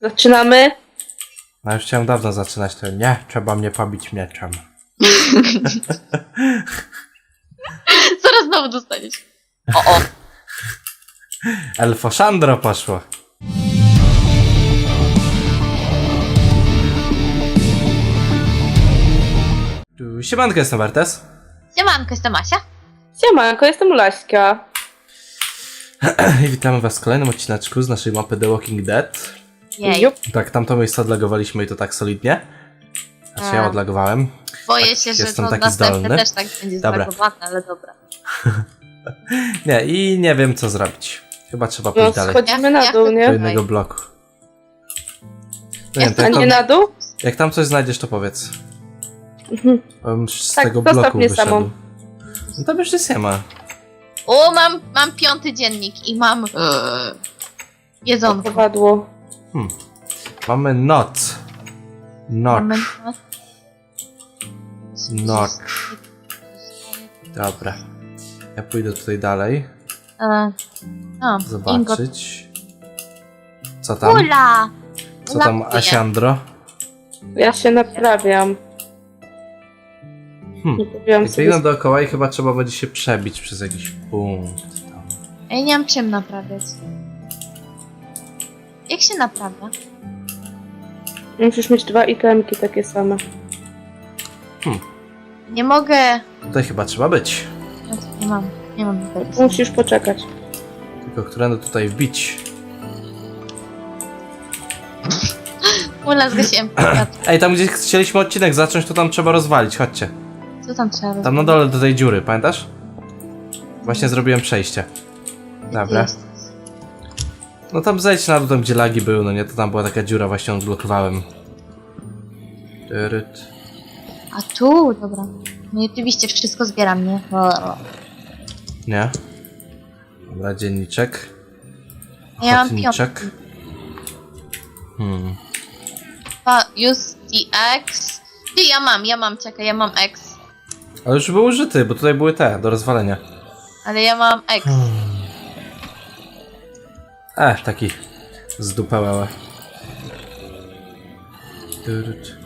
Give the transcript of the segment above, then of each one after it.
Zaczynamy. No już chciałem dawno zaczynać to. Nie, trzeba mnie pobić mieczem. Zaraz znowu dostaniesz. O, o. Elfosandro poszło. Tu Siemanko, jestem Bertes. Siemanko, jestem Asia. Siemanko, jestem Ulaśka. I witamy was w kolejnym odcineczku z naszej mapy The Walking Dead. Jej, Jup. Tak, tamto miejsce odlagowaliśmy i to tak solidnie. Znaczy ja A. odlagowałem. boję się, że jestem to taki następne zdolny. też tak będzie Dobra. ale dobra. Nie, i nie wiem co zrobić. Chyba trzeba No, pójść dalej. schodzimy Ja- na ja dół, Do nie? innego bloku. No nie, to A jak, nie tam, na dół? jak tam coś znajdziesz, to powiedz. Mhm. Bym z Tak, tego zostaw bloku mnie wyszedł. samą. No tam już nic nie ma. O, mam, mam piąty dziennik i mam eee, jedzonko. Powadło. Mamy noc. Noc. Mamy... Noc. Dobra. Ja pójdę tutaj dalej. E. Zobaczyć. Co tam? Ula! Co tam. Asiandro? Ja się naprawiam. Hmm. Nie powiedziałam Jak sobie. dookoła i chyba trzeba będzie się przebić przez jakiś punkt. Tam. Ja nie mam czym naprawiać. Jak się naprawia? Musisz mieć dwa itemki takie same. Nie mogę... Tutaj chyba trzeba być. No, to nie mam. Nie mam tego. Musisz poczekać. Tylko którędy tutaj wbić. Ula, zgasiłem. Ej, tam gdzie chcieliśmy odcinek zacząć, to tam trzeba rozwalić. Chodźcie. Co tam trzeba robić? Tam na dole do tej dziury, pamiętasz? Właśnie zrobiłem przejście. Dobra. Jest. No tam zejdź na dół, tam gdzie lagi były, no nie? To tam była taka dziura, właśnie odblokowałem. Tyryt. A tu, dobra. No i oczywiście wszystko zbieram, nie? O, o. Nie? Dobra, dzienniczek. Ja mam Ochotniczek. Hmm. Pa, use the X. Ty, ja mam, ja mam, czekaj, ja mam X. Ale już był użyty, bo tutaj były te, do rozwalenia. Ale ja mam X. E, taki. Tyryt.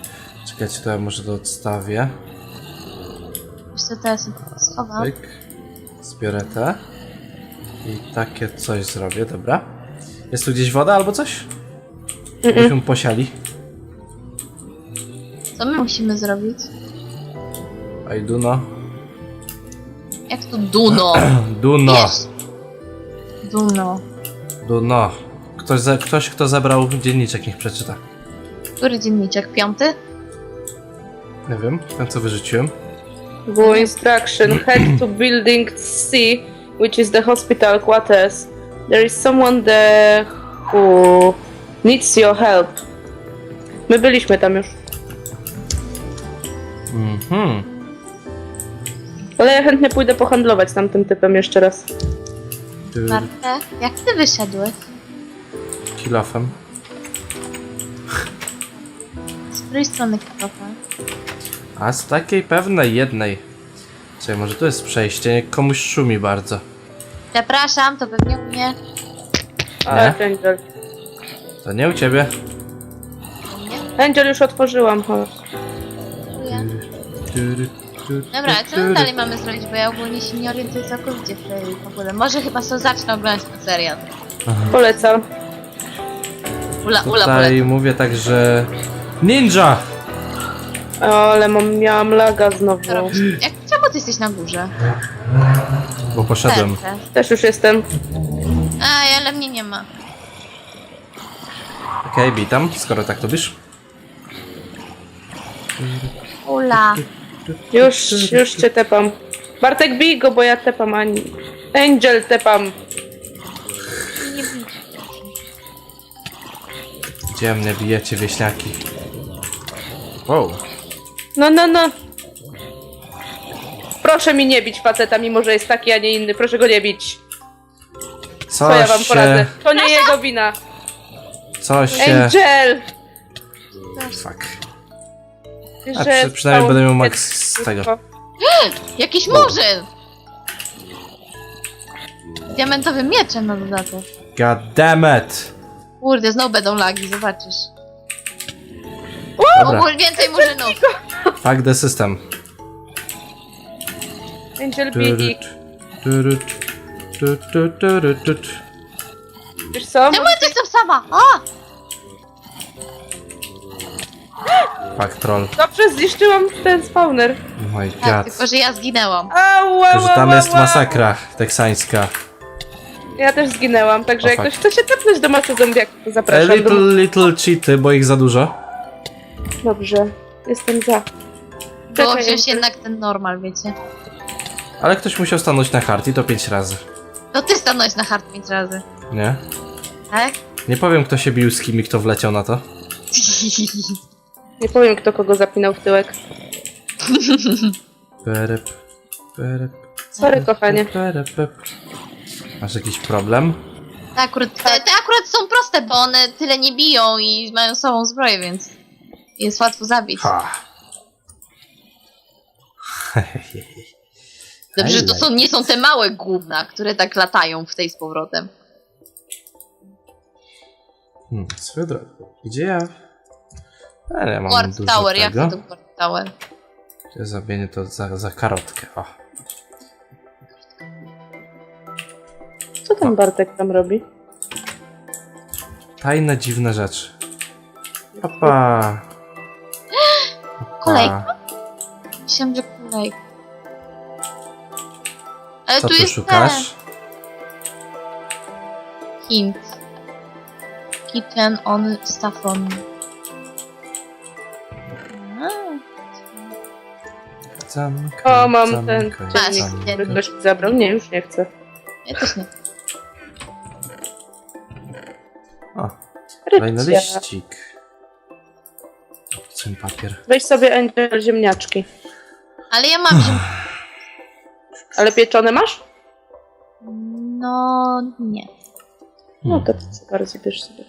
Czekajcie, to ja może to odstawię. Co, teraz schowam. Pyk. Zbiorę te. I takie coś zrobię, dobra. Jest tu gdzieś woda albo coś? Byśmy posiali. Co my musimy zrobić? I do no. Jak to Duno? Do no. Wiesz. Duno. Do no. Ktoś, ze, ktoś, kto zebrał dzienniczek, niech przeczyta. Który dzienniczek? Piąty? Nie wiem, ten co wyrzuciłem. Było instruction. Head to building C, which is the hospital quarters. There is someone there who needs your help. My byliśmy tam już. Mhm. Ale ja chętnie pójdę pohandlować z tamtym typem jeszcze raz. Tyr- Martę? Jak ty wyszedłeś? Kilofem. Z której strony kilofa? A z takiej pewnej jednej. Czekaj, może tu jest przejście, niech komuś szumi bardzo. Przepraszam, to pewnie u mnie. Ale Nie? Angel. To nie u ciebie. U mnie? Angel już otworzyłam, chodź. Dziękuję. Tyry, Dobra, a co my dalej mamy zrobić? Bo ja ogólnie się nie orientuję całkowicie w tej w ogóle. Może chyba sobie zacznę oglądać ten serial. Polecam. Ula, ula, Tutaj polecam. mówię tak, że... Ninja! O, ale mam, miałam laga znowu. Co robisz? Jak, czemu ty jesteś na górze? Bo poszedłem. Serce. Też już jestem. Ej, ale mnie nie ma. Okej, witam, skoro tak lubisz. Ula. Już, już cię tepam. Bartek bij go, bo ja tepam ani. Angel tepam. Nie. Gdzie mnie bijecie, wieśniaki? Wow. No, no, no. Proszę mi nie bić faceta, mimo że jest taki, a nie inny. Proszę go nie bić. Co Co ja wam się... poradzę? To nie jego wina. Co się... Angel! Fuck. A że przy, przynajmniej stało będę miał mi max z tego. Jakiś murzyn! Diamentowym mieczem na dodatek. God damn it! Kurde, znowu będą lagi, zobaczysz. Dobra, Ogól więcej murzynów. fuck the system. Angel Beatty. Turut, turut. Wiesz co? Czemu ja tu jestem sama? O! Fuck troll. Dobrze zniszczyłam ten spawner. Oh my Tak, god. tylko że ja zginęłam. Ała, Tylko, że tam jest masakra teksańska. Ja też zginęłam, także O, jak fuck. ktoś chce się tepnąć do masy zombiaków, to A zapraszam. little, Do... little cheaty, bo ich za dużo. Dobrze, jestem za. Było Czekaj, wziąć jednak ten normal, wiecie. Ale ktoś musiał stanąć na hard i to pięć razy. To ty stanąłeś na hard pięć razy, Nie? tak? Nie powiem kto się bił z kim i kto wleciał na to. Nie powiem, kto kogo zapinał w tyłek. Perep, perep, Sorry, kochanie. perep, perep. Masz jakiś problem? Te akurat, te, te akurat są proste, bo one tyle nie biją i mają samą zbroję, więc jest łatwo zabić. Ha. Dobrze, że to są, nie są te małe gówna, które tak latają w tej z powrotem. Hmm, swoją drogą. Gdzie ja? Ale ja mam Guard dużo Tower, jak tego. to Guard Tower? Ja zamienię to za, za karotkę. O. Co ten Bartek tam robi? Tajne, dziwne rzeczy. Opa. Kolejka? Myślałam, że kolejka. Ale Co tu tu jest szukasz? ten hint. Kitten on Staffon. Zamykam, O, mam zamykam, ten ten. Który ktoś zabrał? Nie, już nie chcę. Ja też nie. O, kolejny liścik. Obcym papier. Weź sobie Angel ziemniaczki. Ale ja mam. Ale pieczone masz? No nie. No Hmm. to co bardzo bierz sobie.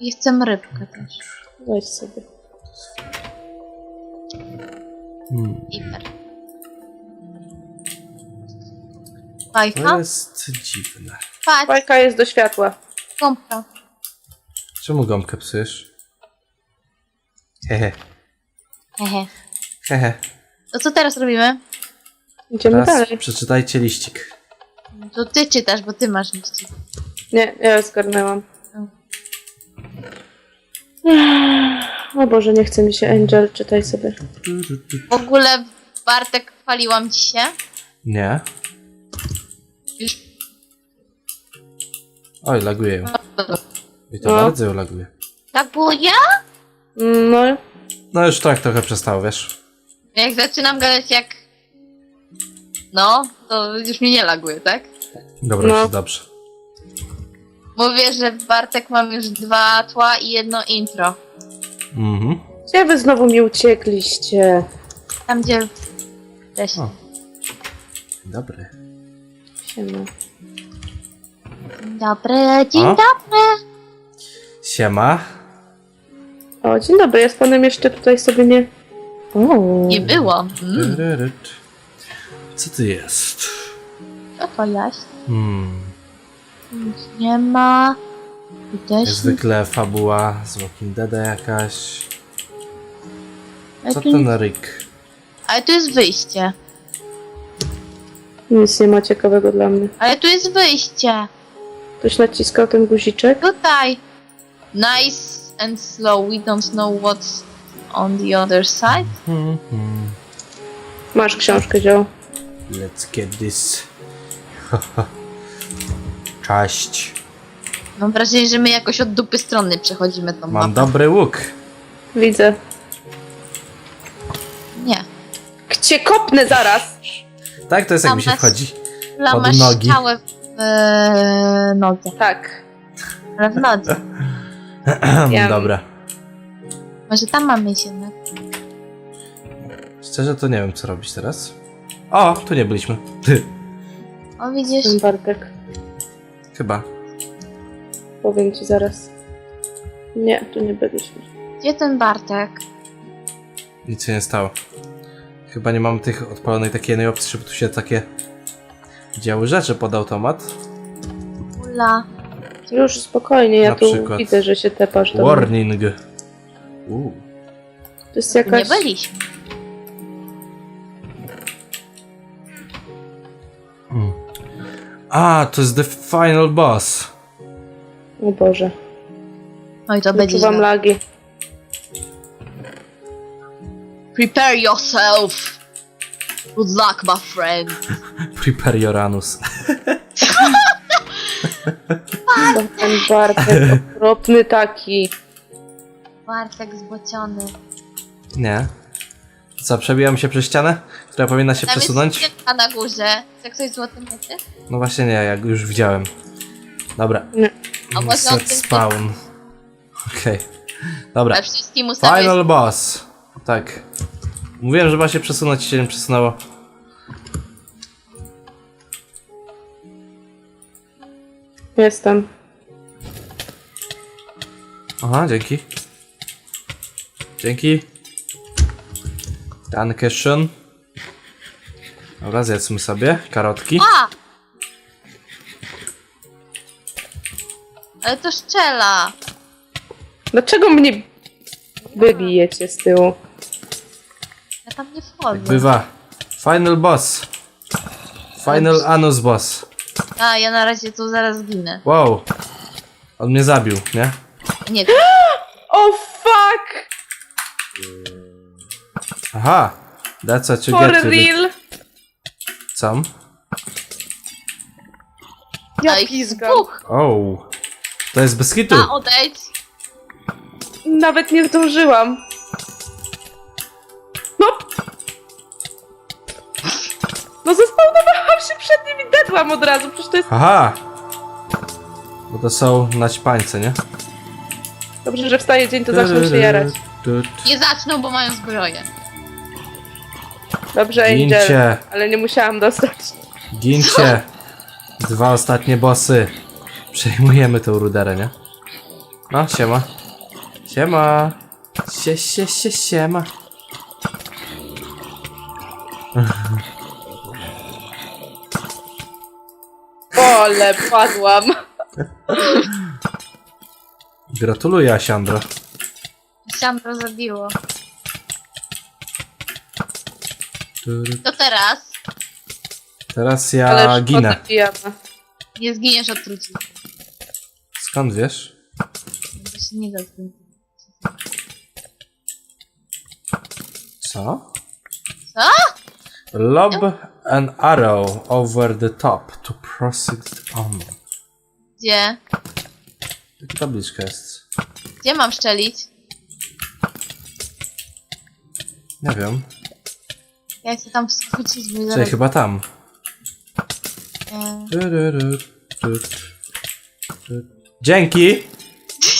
I chcę rybkę też. Weź sobie. Hmm. Hiper. To Fajka? jest dziwne. Patrz, Fajka jest do światła. gąbka. Czemu gąbkę psujesz? Hehe, Hehe. hehe. To co teraz robimy? Idziemy Teraz dalej. przeczytajcie liścik. To ty czytasz, bo ty masz liści. Nie, ja zgarnęłam. O. Boże, nie chce mi się Angel, czytaj sobie. W ogóle Bartek chwaliłam ci się. Nie? Już Oj, laguje ją. I to No. bardzo ją laguje. tak było ja? No, No już tak trochę przestało, wiesz? Jak zaczynam gadać jak... No, to już mnie nie laguje, tak? Dobra, No. już jest dobrze. Mówię, że w Bartek mam już dwa tła i jedno intro. Mhm. gdzie wy znowu mi uciekliście? Tam gdzie... Cześć. O. Dobry. Siema. Dzień dobry, dzień O. dobry. Siema. O, dzień dobry, ja z panem jeszcze tutaj sobie nie... O. Nie było. Mm. Co tu jest? co to jest? Hmm. Nic nie ma. Tu Jak też nic. zwykle fabuła z Walking Dead jakaś. Ale Co tu ten nic- Rick? Ale tu jest wyjście. Nic nie ma ciekawego dla mnie. Ale tu jest wyjście. Ktoś naciskał ten guziczek? Tutaj. Nice and slow. We don't know what's on the other side. Hmm, hmm. Masz książkę, zioł. Let's get this. Cześć. Mam wrażenie, że my jakoś od dupy strony przechodzimy tą Mam mapę. dobry łuk. Widzę. Nie. Cię kopnę zaraz! Tak, to jest jak mi się wchodzi. Masz nogi. strzałę w e, nodze. Tak. Ale w nodze. Ja- Dobra. Może tam mamy się jednak. Szczerze to nie wiem co robić teraz. O, tu nie byliśmy. Ty. O widzisz? Ten Bartek. Chyba. Powiem ci zaraz. Nie, tu nie byliśmy. Gdzie ten Bartek? Nic się nie stało. Chyba nie mamy tych odpalonej takiej jednej opcji, żeby tu się takie działy rzeczy pod automat. Ula. Już spokojnie, ja Na tu przykład. widzę, że się tepasz do mnie. Warning. Uuu. To jest Nie jakaś... byliśmy. A, to jest the final boss. O Boże, Oj, to będzie wyczuwam źle. lagi. Prepare yourself. Good luck, my friend. Prepare your anus. To ten Bartek okropny taki. Bartek zbociony. Nie. Co, przebijam się przez ścianę, która powinna się Tam przesunąć? jest skrzynka na górze. Chce ktoś złoty mieczy? No właśnie nie, jak już widziałem. Dobra. Nie. A może on Set tym- spawn. Okej. Dobra. Wszystkim. Final boss. Tak. Mówiłem, że ma się przesunąć i się nie przesunęło. Jestem. Aha, dzięki. Dzięki. Dankeschön. Dobra, zjedzmy sobie karotki. A! Ale to szczela. Dlaczego mnie wybijecie z tyłu? Ja tam nie wchodzę. Bywa. Final boss. Final anus boss. A, ja na razie tu zaraz ginę. Wow. On mnie zabił, nie? Nie, O fuck! Aha. That's what you For get. with it. real? Co? Ja pizgam. Oh. To jest bez hitu. A, odejdź. Nawet nie zdążyłam. No! No zespawnowałam się przed nim i dedłam od razu, przecież to jest... Aha. Bo to są naćpańce, nie? Dobrze, że wstaje dzień, to zaczną się jarać. Nie zaczną, bo mają zbroję. Dobrze, Angel. Gincie. Ale nie musiałam dostać. Gincie. Dwa ostatnie bossy. Przejmujemy tą ruderę, nie? No, siema. Siema. Sie, sie, sie, siema. Ole, padłam. Gratuluję, Asiandro. Siandro zabiło. Tu- To teraz Teraz ja Ale ginę. szkoda pijana. nie zginiesz od trucizny. Skąd wiesz? To się nie da zginąć. Co? Co? Lob an arrow over the top to proceed on. Gdzie? Jaka tabliczka jest? Gdzie mam szczelić? Nie wiem. Ja chcę tam skrócić, bo Czyli zaraz... chyba tam. Dzięki!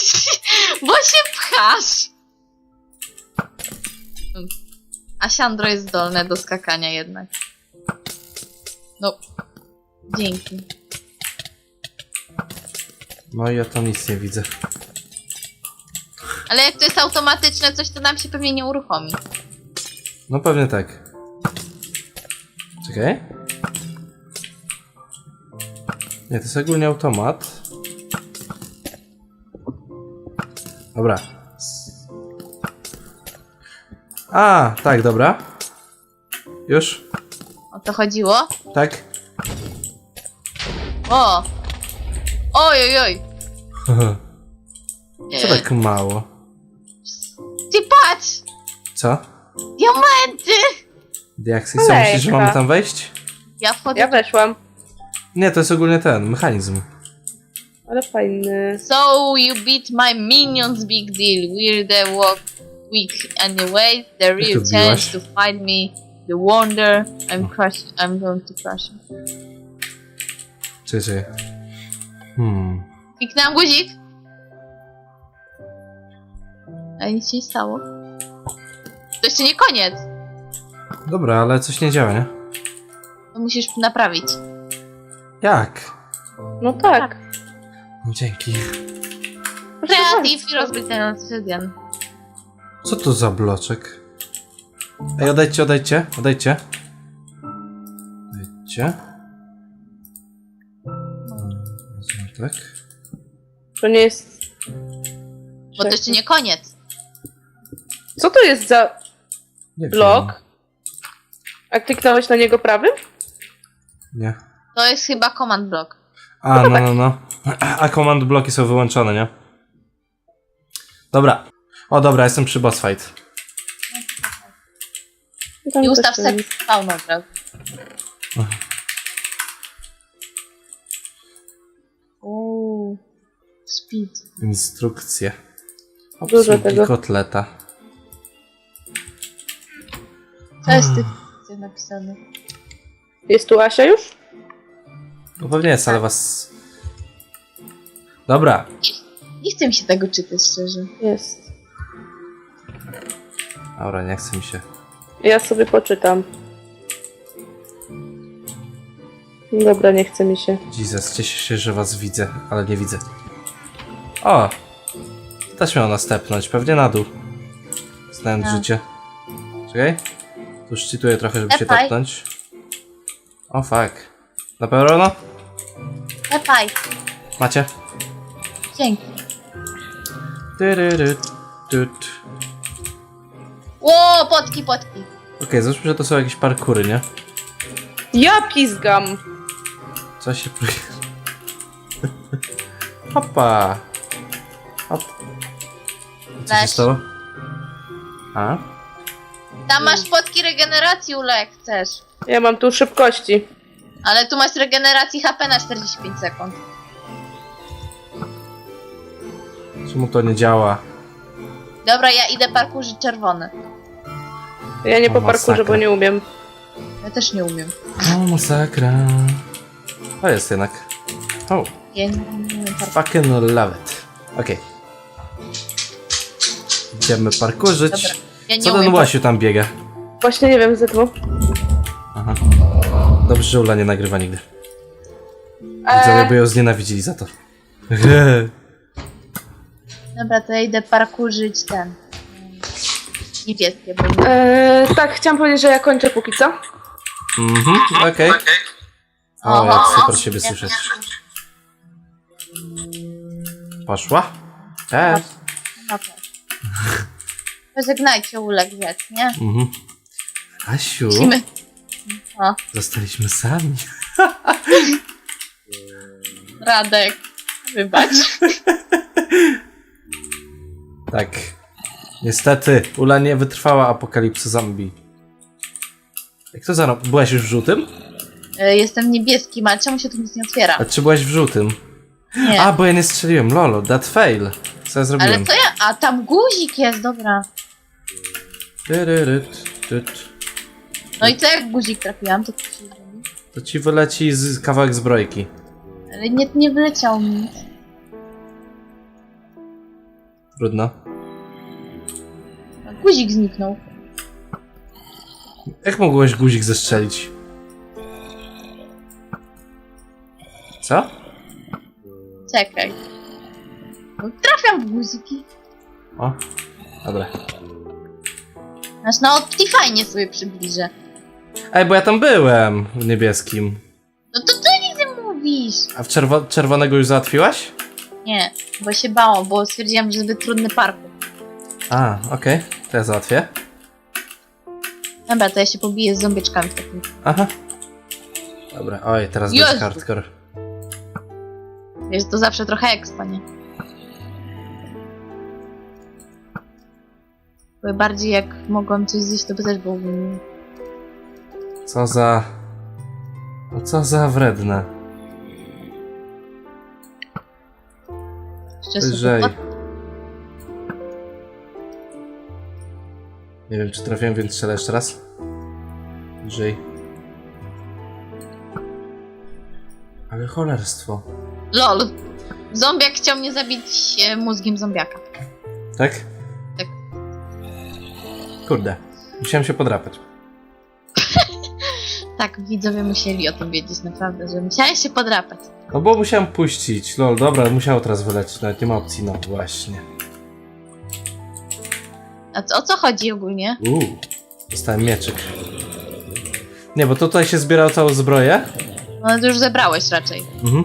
Bo się pchasz! A Siandro jest zdolne do skakania jednak. No. Dzięki. No i ja tam nic nie widzę. Ale jak to jest automatyczne coś, to nam się pewnie nie uruchomi. No pewnie tak. Czekaj. Nie, to jest ogólnie automat. Dobra. A, tak, dobra. Już? O to chodziło? Tak? O! Oj, oj, oj! Co tak mało? Ty patrz! Co? Diamenty! Diaksy, co myślisz, że Kolejka. mamy tam wejść? Ja wchodzę. Ja weszłam. Nie, to jest ogólnie ten, mechanizm. Ale fajny. So you beat my minions, big deal. We're the walk weak anyway. The real chance to find me. The wonder. I'm crush. I'm going to crush. him. Czekaj, czekaj. Hmm. Kliknęłam guzik. Ale nic się nie stało. To jeszcze nie koniec. Dobra, ale coś nie działa, nie? To musisz naprawić. Jak? No tak. No, dzięki. Kreatyw i rozbyć ten obsydian. Co to za bloczek? Ej, odejdźcie, odejdźcie, odejdźcie. Odejdźcie. Wezmę tak. To nie jest... Bo to jeszcze nie koniec. Co to jest za Nie blok? A kliknąłeś na niego prawym? Nie. To jest chyba command block. A, no, no, no. A command bloki są wyłączone, nie? Dobra. O, dobra, jestem przy boss fight. Tam I też ustaw ten- set spawn od razu. Uuu. Speed. Instrukcje. Dużo Obsługi tego. kotleta. Co jest w instrukcjach napisane? Jest tu Asia już? No pewnie jest, ale was... Dobra. Nie chcę mi się tego czytać, szczerze. Jest. Dobra, nie chce mi się. Ja sobie poczytam. Dobra, nie chce mi się. Jesus, cieszę się, że was widzę, ale nie widzę. O! Też miał następnąć, pewnie na dół. Znając Tak. życie. Czekaj. Tu szczytuję trochę, żeby się Tepaj. topnąć. O fuck. Na pełno? Lepaj. Macie? Dzięki. Tyryry, tut. Ło, potki, potki. Okej, załóżmy, że to są jakieś parkury, nie? Ja pizgam! Co się próbuje? Hopa! Hop. Co się Weź. stało? A? Tam masz potki regeneracji, Ule, jak chcesz. Ja mam tu szybkości. Ale tu masz regeneracji HP na 45 sekund. Czemu to nie działa? Dobra, ja idę parkurzyć czerwony. Ja nie O, po parkurze, masakra. bo nie umiem. Ja też nie umiem. O, masakra. O, jest jednak. O, Ja nie umiem parkurzyć. fucking love it. Okej. Idziemy parkurzyć. Dobra, ja nie Co ten umiem Łasiu tam biega? Właśnie nie wiem, Zetwu. Aha. Dobrze, że Ula nie nagrywa nigdy. Widzowie by Eee, ją znienawidzili za to. Dobra, to ja idę parkurzyć ten. Niebieskie, bo eee, tak, chciałam powiedzieć, że ja kończę póki co. Mhm, okej. O, jak super siebie słyszeć. Poszła? Cześć. Dobra. Pożegnajcie Ulek, więc, nie? Mhm. Asiu, Musimy... O, zostaliśmy sami. Radek. Wybacz. Tak. Niestety, Ula nie wytrwała apokalipsy zombie. Jak to za... Byłaś już w żółtym? E, Jestem niebieskim, ale czemu się tu nic nie otwiera? A czy byłaś w żółtym? Nie. A, bo ja nie strzeliłem, lolo, that fail. Co ja zrobiłem? Ale co ja... A, tam guzik jest, dobra. Tyryryt, tyt. No i co jak guzik trafiłam, to co się zrobi? To ci wyleci z kawałek zbrojki. Ale nie, nie wyleciał mi nic. Trudno. Guzik zniknął. Jak mogłeś guzik zestrzelić? Co? Czekaj. No, trafiam w guziki. O, dobra. Aż na Optifine sobie przybliżę. Ej, bo ja tam byłem w niebieskim. No to co nic nie mówisz? A w czerwo czerwonego już załatwiłaś? Nie, bo się bałam, bo stwierdziłam, że zbyt trudny parkour. A, okej, to ja załatwię. Dobra, to ja się pobiję z zombieczkami. Aha. Dobra, oj, teraz Jezu. będzie hardcore. Wiesz, to zawsze trochę expa, nie? Bo bardziej jak mogłam coś zjeść, to by też byłoby miło. Co za... No co za wredne. Jeszcze Lżej. Nie wiem, czy trafiłem, więc strzelę jeszcze raz. Lżej. Ale cholerstwo. LOL! Zombiak chciał mnie zabić e, mózgiem zombiaka. Tak? Kurde. Musiałem się podrapać. Tak, widzowie musieli o tym wiedzieć naprawdę, że musiałeś się podrapać. No bo musiałem puścić. Lol, dobra, musiało teraz wylecieć. Nawet nie ma opcji, no właśnie. A co, o co chodzi ogólnie? Uuu. Dostałem mieczyk. Nie, bo tutaj się zbierało całą zbroję. No to już zebrałeś raczej. Mhm.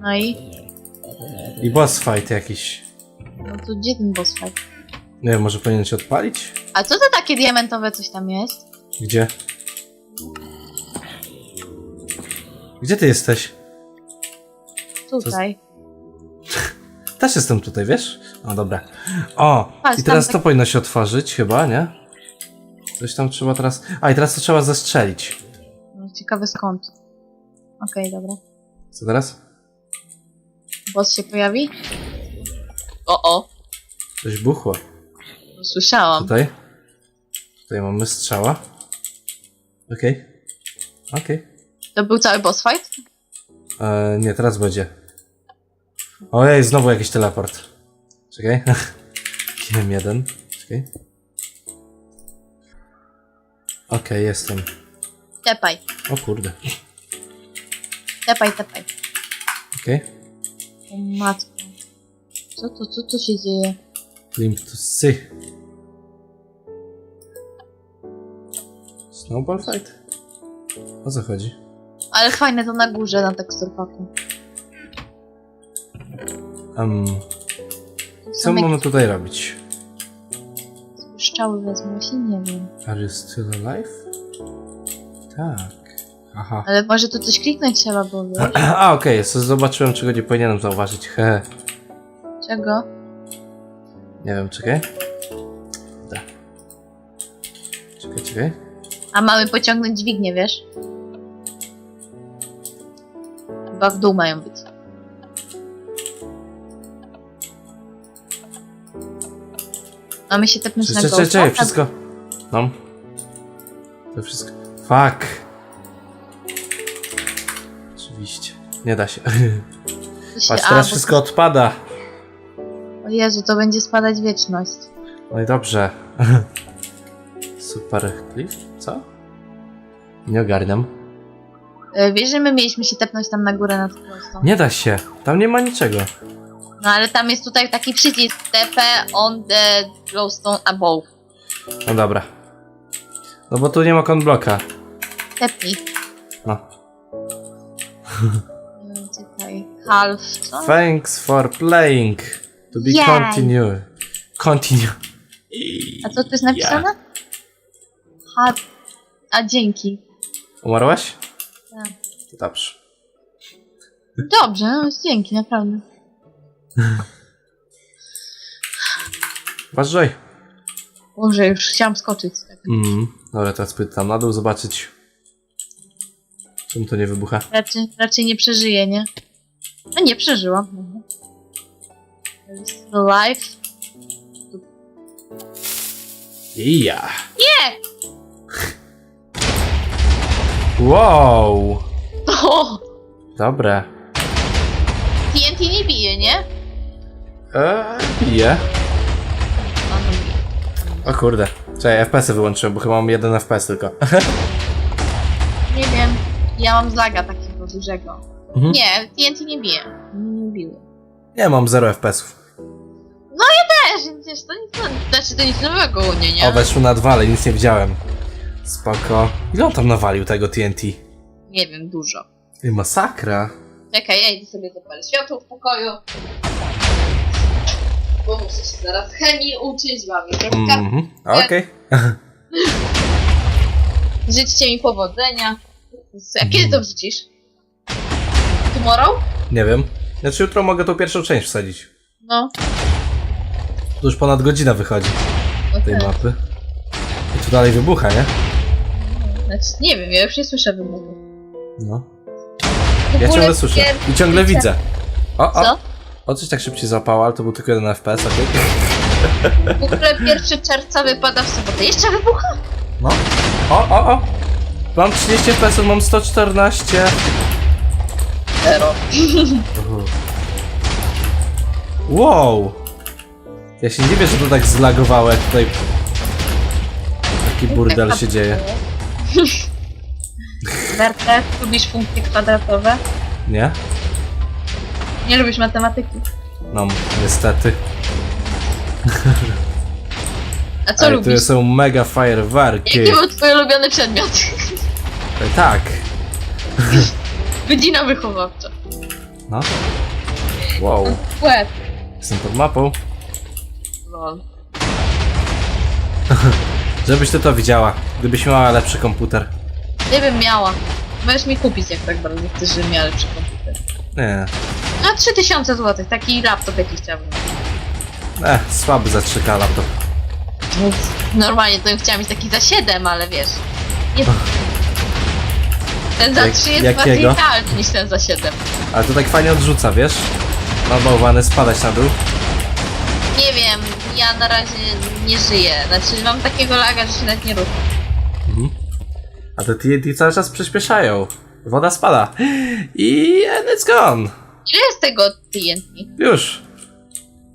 No i... I boss fight jakiś. No to gdzie ten boss fight? Nie wiem, może powinien się odpalić? A co to takie diamentowe coś tam jest? Gdzie? Gdzie ty jesteś? Tutaj. Też jestem tutaj, wiesz? No dobra. O, Patrz, i teraz tam to tak- powinno się otworzyć chyba, nie? Coś tam trzeba teraz... A, i teraz to trzeba zestrzelić. No, ciekawe skąd. Okej, dobra. Co teraz? Boss się pojawi? O, o. Coś buchło. Słyszałam. Tutaj. Tutaj mamy strzała. Okej. Okej. To był cały boss fight? E, Nie, teraz będzie. Ojej, znowu jakiś teleport. Czekaj. GM1. Czekaj. Okej, jestem. Tepaj. O kurde. Tepaj, tepaj. Okej. O matko. Co to, co to się dzieje? Limp to see. Snowball fight? O co chodzi? Ale fajne to na górze, na teksturpaku. Um, co Są mamy tutaj robić? strzały wezmą się, nie wiem. Are you still alive? Tak. Aha. Ale może tu coś kliknąć trzeba było, wiesz? A, okej, zobaczyłem, czego nie powinienem zauważyć. He. Czego? Nie wiem, czekaj. Da. Czekaj, czekaj. A mamy pociągnąć dźwignię, wiesz? Chyba w dół mają być. Mamy się tepnąć na Czekaj, czekaj, czekaj, wszystko. No. To wszystko. Fuck. Oczywiście. Nie da się. To się- Patrz, a, teraz bo- wszystko odpada. O Jezu, to będzie spadać wieczność. No i dobrze. Super cliff? Co? Nie ogarniam. E, Wiesz, że my mieliśmy się tepnąć tam na górę nad prostą. Nie da się. Tam nie ma niczego. No ale tam jest tutaj taki przycisk TP on the glowstone above. No dobra. No bo tu nie ma konbloka. Tepnij. No. E, Czekaj. Half, co? Thanks for playing. To be Yay. continue. Continue. A co tu jest napisane? Ha... A dzięki. Umarłaś? Tak. To dobrze. Dobrze, no dzięki, naprawdę. Uważaj. Boże, już chciałam skoczyć. Mm. Dobra, teraz pójdę tam na dół zobaczyć. Czemu to nie wybucha? Raczej, raczej nie przeżyję, nie? A nie, przeżyłam. Mhm. Life. Ja. Nie! Wow. O! Dobre. TNT nie bije, nie? Eee, bije. A, no bije. O kurde. Czekaj, FPS-y wyłączyłem, bo chyba mam jeden FPS tylko. Nie wiem. Ja mam zlaga takiego dużego. Mhm. Nie, TNT nie bije. Nie biły. Nie, mam 0 FPS-ów. Też, przecież to nic, no, znaczy to nic nowego u mnie, nie? O, weszło na dwa, ale nic nie widziałem. Spoko. Ile on tam nawalił tego TNT? Nie wiem, dużo. I masakra. Czekaj, ja idę sobie zapalę światło w pokoju. Bo muszę się zaraz chemii uczyć, troszkę. Mhm. Okej. Życzcie mi powodzenia. A kiedy to wrzucisz? Tomorrow? Nie wiem. Znaczy jutro mogę tą pierwszą część wsadzić. No, To już ponad godzina wychodzi tej okej. mapy. I tu dalej wybucha, nie? Znaczy, nie wiem, ja już nie słyszę wybuchu. No. W Ja ogóle ciągle słyszę. pier- I ciągle widzę. O, o. Co? O, coś tak szybciej złapało, ale to był tylko jeden FPS, okej? W ogóle 1 czerwca wypada w sobotę. Jeszcze wybucha? No. O, o, o. Mam 30 FPS, mam 114. Zero. Wow! Ja się nie dziwię, że to tak zlagowało, jak tutaj taki burdel się dzieje. Wertes, lubisz funkcje kwadratowe? Nie? Nie lubisz matematyki. No, niestety. A co Ale lubisz? są mega fajerwerki. Jaki był twój ulubiony przedmiot? Tak. Godzina wychowawcza. No. Wow, Łeb. jestem pod mapą. Lol. Żebyś ty to widziała, gdybyś miała lepszy komputer. Nie bym miała. Możesz mi kupić, jak tak bardzo chcesz, żebym miała lepszy komputer. Nie, No 3000 zł, taki laptop jaki chciałabym. eh, słaby za 3K laptop. Więc normalnie to bym chciała mieć taki za 7, ale wiesz. Nie. Ten za Jak- 3 jest jakiego? bardziej idealny niż ten za 7. Ale to tak fajnie odrzuca, wiesz? Ma bałwany spadać na dół. Nie wiem, ja na razie nie żyję. Znaczy mam takiego laga, że się nawet nie ruszę. Mhm. A te TNT cały czas przyspieszają. Woda spada. I and it's gone. Ile jest tego TNT? Już.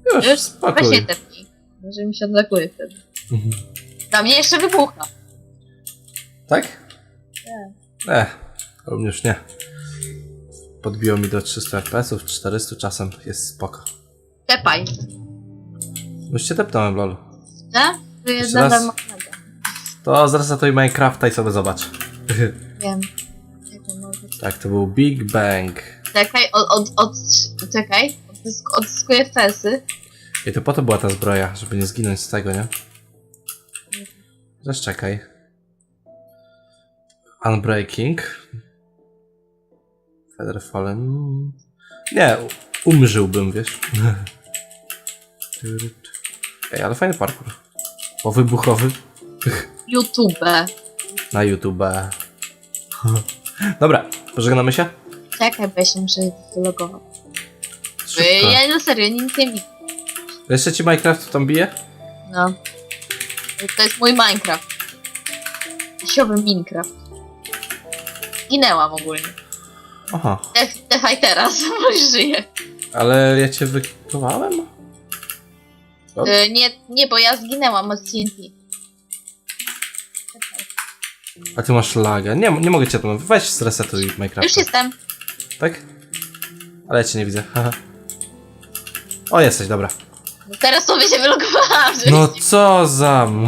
Już, Już weź spokój. je tepnij. Może mi się odlaguje wtedy. Mhm. Dla mnie jeszcze wybucha. Tak? Nie, u mnie już nie. Podbiło mi do 300 fps, 400 czasem jest spoko. Tepaj. Już cię tepnąłem, lol. Tak? To jest Jeszcze raz? nadal normalnego. To zresetoj Minecrafta i sobie zobacz. Wiem. Może- tak, to był Big Bang. Czekaj, od, od, od, czekaj. Odzysk, odzyskuję fesy. I to po to była ta zbroja, żeby nie zginąć z tego, nie? Zaś czekaj. Unbreaking. Feather Fallen. Nie, u- umrzyłbym, wiesz. Ej, ale fajny parkour. O wybuchowy YouTube. na YouTube. Dobra, pożegnamy się? Czekaj, bo ja się muszę. Szybko. Ja na serio nic nie widzę. Jeszcze ci Minecraft tam bije? No. To jest mój Minecraft. Siowy Minecraft. Ginęłam ogólnie. Aha, Dech, dechaj teraz, bo żyję. ale ja cię wykowałem? Y, nie, nie, bo ja zginęłam od TNT. A ty masz laga. Nie, nie mogę cię tam. Weź zresetuj Minecraft. Już jestem. Tak? Ale ja cię nie widzę. Haha. O, jesteś, dobra. Teraz sobie się wylogowałam, że No co za... m-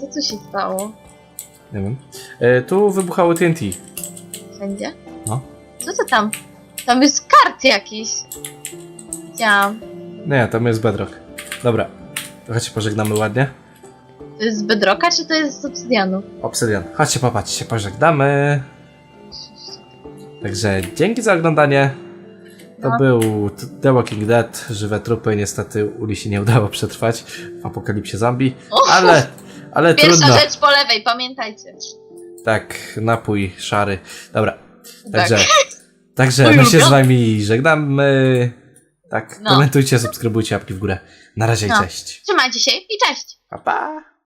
Co tu się stało? Nie wiem. E, tu wybuchały TNT. Wszędzie? No. Co to tam? Tam jest kart jakiś. Widziałam. Nie, tam jest bedrock. Dobra. Trochę się pożegnamy ładnie. To jest z Bedrocka, czy to jest z obsydianu? Obsydian. Chodźcie, popatrz, się pożegnamy. Także dzięki za oglądanie. To No. był t- The Walking Dead. Żywe trupy. Niestety Uli się nie udało przetrwać w apokalipsie zombie. O! Ale, ale Pierwsza trudno. rzecz po lewej, pamiętajcie. Tak, napój szary. Dobra. Tak. Także, także Mój my się z ulubiony. wami żegnamy. Tak, No. komentujcie, subskrybujcie, łapki w górę. Na razie No. cześć. Trzymajcie się i cześć! Pa, pa.